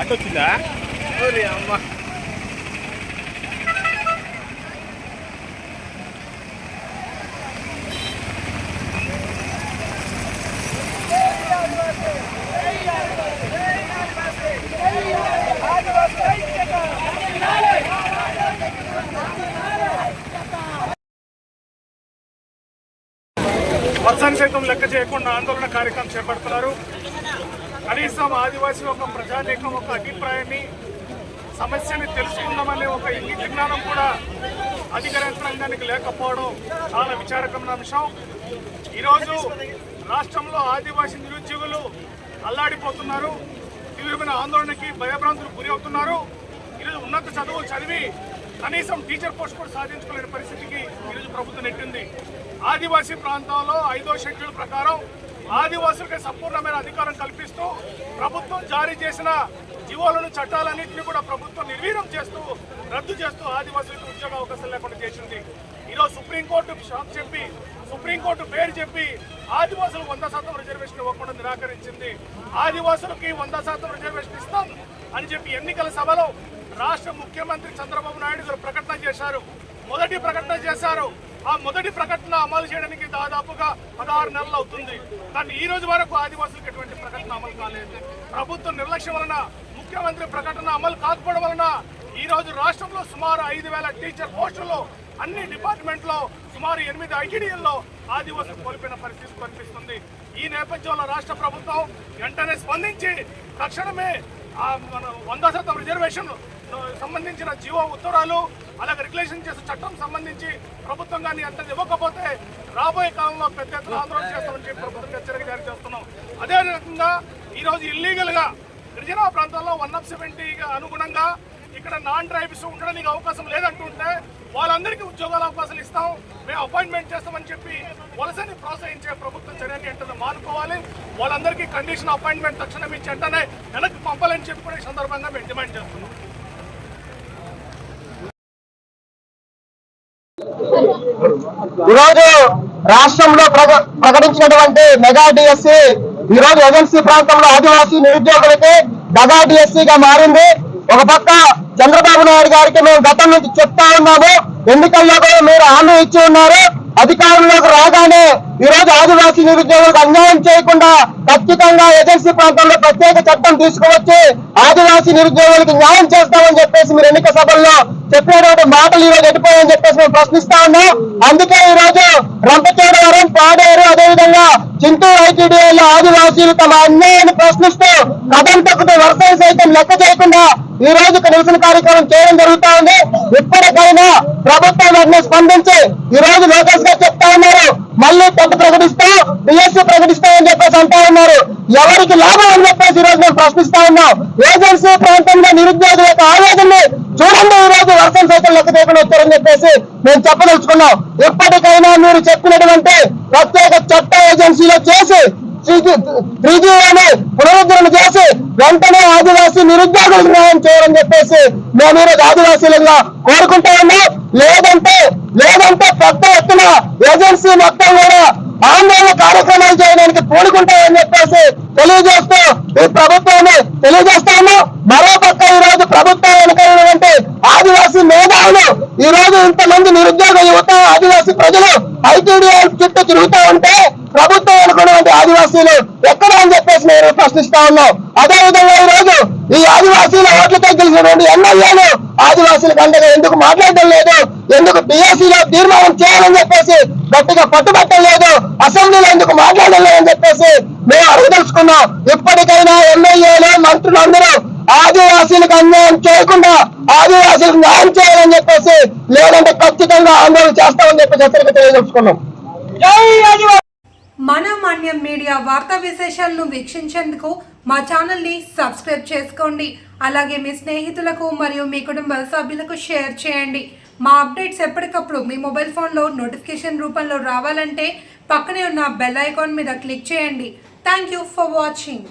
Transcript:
అటు వచ్చిందా అమ్మ. వర్షాన్ని సైతం లెక్క చేయకుండా ఆందోళన కార్యక్రమం చేపడుతున్నారు. కనీసం ఆదివాసీ ఒక ప్రజానీకం ఒక అభిప్రాయాన్ని సమస్యని తెలుసుకుందామనే ఒక ఇంగిత జ్ఞానం కూడా అధికార యంత్రాంగానికి లేకపోవడం చాలా విచారకమైన అంశం. ఈరోజు రాష్ట్రంలో ఆదివాసీ నిరుద్యోగులు అల్లాడిపోతున్నారు. తీవ్రమైన ఆందోళనకి భయభ్రాంతులు గురి అవుతున్నారు. ఈరోజు ఉన్నత చదువు చదివి కనీసం టీచర్ పోస్ట్ కూడా సాధించుకోలేని పరిస్థితికి ఈరోజు ప్రభుత్వం నెట్టింది. ఆదివాసీ ప్రాంతాల్లో ఐదో షెడ్యూల్ ప్రకారం ఆదివాసులకి సంపూర్ణమైన అధికారం కల్పిస్తూ ప్రభుత్వం జారీ చేసిన జీవోలను చట్టాలన్నింటినీ కూడా ప్రభుత్వం నిర్వీర్యం చేస్తూ రద్దు చేస్తూ ఆదివాసులకు ఉద్యోగ అవకాశం లేకుండా చేసింది. ఈరోజు సుప్రీంకోర్టు షాక్ చెప్పి సుప్రీంకోర్టు పేరు చెప్పి ఆదివాసులకు వంద శాతం రిజర్వేషన్ ఇవ్వకుండా నిరాకరించింది. ఆదివాసులకి వంద శాతం రిజర్వేషన్ ఇస్తాం అని చెప్పి ఎన్నికల సభలో రాష్ట్ర ముఖ్యమంత్రి చంద్రబాబు నాయుడు గారు ప్రకటన చేశారు. మొదటి ప్రకటన చేశారు. ఆ మొదటి ప్రకటన అమలు చేయడానికి దాదాపుగా పదహారు నెలలు అవుతుంది. కానీ ఈ రోజు వరకు ఆదివాసులకు ఎటువంటి ప్రకటన అమలు కాలేదు. ప్రభుత్వం నిర్లక్ష్యం వలన ముఖ్యమంత్రి ప్రకటన అమలు కాకపోవడం వలన ఈ రోజు రాష్ట్రంలో సుమారు ఐదు వేల టీచర్ పోస్టుల్లో అన్ని డిపార్ట్మెంట్లో సుమారు ఎనిమిది ఐటీడీఎల్లో ఆదివాసులు కోల్పోయిన పరిస్థితి కనిపిస్తుంది. ఈ నేపథ్యంలో రాష్ట్ర ప్రభుత్వం వెంటనే స్పందించి తక్షణమే మన వంద శాతం రిజర్వేషన్ సంబంధించిన జీవో ఉత్తరాలు అలాగే రెగ్యులేషన్ చేసే చట్టం సంబంధించి ప్రభుత్వం కానీ అంత ఇవ్వకపోతే రాబోయే కాలంలో పెద్ద ఎత్తున ఆందోళన చేస్తామని చెప్పి ప్రభుత్వం హెచ్చరిక జారీ చేస్తున్నాం. అదే రకంగా ఈరోజు ఇల్లీగల్గా గిరిజన ప్రాంతాల్లో వన్ ఆఫ్ సెవెంటీగా అనుగుణంగా ఇక్కడ నాన్ ట్రైబ్స్ ఉండడానికి అవకాశం లేదంటుంటే వాళ్ళందరికీ ఉద్యోగాల అవకాశాలు ఇస్తాం మేము అపాయింట్మెంట్ చేస్తామని చెప్పి వలసని ప్రోత్సహించే ప్రభుత్వ చర్యని వెంటనే మానుకోవాలి వాళ్ళందరికీ కండిషన్ అపాయింట్మెంట్ తక్షణం ఇచ్చి వెంటనే వెనక్కి పంపాలని చెప్పి కూడా ఈ సందర్భంగా మేము డిమాండ్ చేస్తున్నాం. ఈరోజు రాష్ట్రంలో ప్రక- ప్రకటించినటువంటి మెగా డిఎస్సి ఈరోజు ఏజెన్సీ ప్రాంతంలో ఆదివాసీ నిరుద్యోగులకి మెగా డిఎస్సిగా మారింది. ఒక పక్క చంద్రబాబు నాయుడు గారికి మేము గతం నుంచి చెప్తా ఉన్నాము. ఎన్నికల్లో కూడా మీరు హామీ ఇచ్చి ఉన్నారు. అధికారంలోకి రాగానే ఈ రోజు ఆదివాసీ నిరుద్యోగులకు అన్యాయం చేయకుండా ఖచ్చితంగా ఏజెన్సీ ప్రాంతంలో ప్రత్యేక చట్టం తీసుకువచ్చి ఆదివాసీ నిరుద్యోగులకు న్యాయం చేస్తామని చెప్పేసి మీరు ఎన్నిక సభల్లో చెప్పినటువంటి మాటలు ఈరోజు ఎట్టిపోయాయని చెప్పేసి మేము ప్రశ్నిస్తా ఉన్నాం. అందుకే ఈ రోజు రంపచోడవరం పాడేరు అదేవిధంగా చింతూరు ఐటీడీఐలో ఆదివాసీలు తమ అన్యాయాన్ని ప్రశ్నిస్తూ కథం తొక్కుతూ వర్షం సైతం లెక్క చేయకుండా ఈ రోజు ఇక్కడ నిరసన కార్యక్రమం చేయడం జరుగుతా ఉంది ఇప్పటికైనా ప్రభుత్వం వెంటనే స్పందించి ఈ రోజు లోకేష్ గారు చెప్తా ఉన్నారు. మళ్ళీ పెద్ద ప్రకటిస్తా డిఎస్సీ ప్రకటిస్తామని చెప్పేసి అంటా ఉన్నారు. ఎవరికి లాభం అని చెప్పేసి ఈ రోజు మేము ప్రశ్నిస్తా ఉన్నాం. ఏజెన్సీ ప్రాంతంలో నిరుద్యోగుల యొక్క ఆవేదనని చూడండి ఈ రోజు వర్షం సైతం లెక్క చేయకుండా వచ్చారని చెప్పేసి మేము చెప్పదలుచుకున్నాం. ఎప్పటికైనా మీరు చెప్పినటువంటి ప్రత్యేక చట్ట ఏజెన్సీలో చేసి త్రీజీని పునరుద్ధరణ చేసి వెంటనే ఆదివాసీ నిరుద్యోగులకు న్యాయం చేయాలని చెప్పేసి మేము ఈరోజు ఆదివాసీలుగా కోరుకుంటా ఉన్నాం. లేదంటే లేదంటే పెద్ద ఎత్తున ఏజెన్సీ మొత్తం కూడా ఆందోళన కార్యక్రమాలు చేయడానికి పూనుకుంటాయని చెప్పేసి తెలియజేస్తూ ఈ ప్రభుత్వాన్ని తెలియజేస్తాము మరో పక్క ఈ రోజు ప్రభుత్వం ఆదివాసీ మేధావులు ఈ రోజు ఇంతమంది నిరుద్యోగ యువత ఆదివాసీ ప్రజలు ఐటీడీఐ చుట్టూ తిరుగుతూ ఉంటే ప్రభుత్వం అనుకున్నటువంటి ఆదివాసీలు ఎక్కడ అని చెప్పేసి నేను ప్రశ్నిస్తా ఉన్నాం. అదే విధంగా ఈ రోజు ఈ ఆదివాసీల ఓట్లతో గెలిచినటువంటి ఎమ్మెల్యేలు ఆదివాసీలకు అండగా ఎందుకు మాట్లాడడం లేదు? ఎందుకు బీఎస్సీలో తీర్మానం చేయాలని చెప్పేసి గట్టిగా పట్టుబట్టం లేదు? అసెంబ్లీలో ఎందుకు మాట్లాడడం లేదని చెప్పేసి మేము అడగదలుచుకున్నాం. ఇప్పటికైనా ఎమ్మెల్యేలు మంత్రులు అందరూ ఆదివాసీలకు అన్యాయం చేయకుండా ఆదివాసీలకు న్యాయం చేయాలని చెప్పేసి లేదంటే ఖచ్చితంగా ఆందోళన చేస్తామని చెప్పేసి హెచ్చరిక తెలియదలుచుకున్నాం మన మాన్యం మీడియా వార్తా విశేషాలను వీక్షించేందుకు మా ఛానల్ని సబ్స్క్రైబ్ చేసుకోండి. అలాగే మీ స్నేహితులకు మరియు మీ కుటుంబ సభ్యులకు షేర్ చేయండి. మా అప్డేట్స్ ఎప్పటికప్పుడు మీ మొబైల్ ఫోన్లో నోటిఫికేషన్ రూపంలో రావాలంటే పక్కనే ఉన్న బెల్ ఐకాన్ మీద క్లిక్ చేయండి. Thank you for watching.